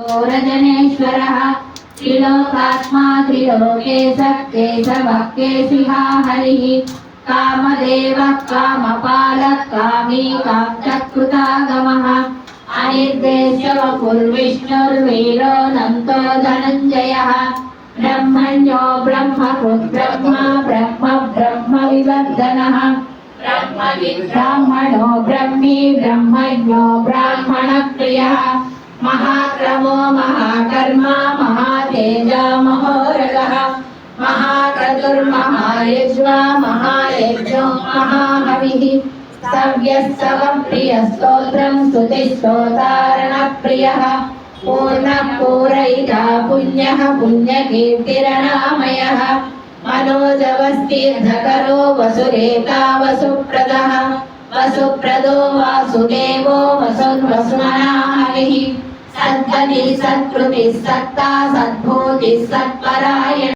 रजनेश्वरः त्रिलोकात्मा हरिः कामदेवः कामपालः कामी अनिर्देशवपुर्विष्णुर्वीरोऽनन्तो धनञ्जयः, ब्रह्मण्यो ब्रह्मकृत् ब्रह्म ब्रह्म ब्रह्मविवर्धनः ब्राह्मणो ब्रह्मी ब्रह्मज्ञो ब्राह्मणप्रियः। महाक्रमो, महाकर्मा, महातेजा, महोरगः महाक्रतुर्महायज्वा महायज्ञो महाहविः सव्यः सवप्रियस्तोत्रम् स्तुतिस्तोतारणप्रियः पूर्णः पूरयिता पुण्यः, पुण्यकीर्तिरनामयः। मनोजवस्तीर्धकरो वसुरेता, वसुप्रदः। वसुप्रदो, वासुदेवो वसुर्वसुमनाहविः సద్గతి సత్కృతి సత్తా సద్భూతి సత్పరాయణ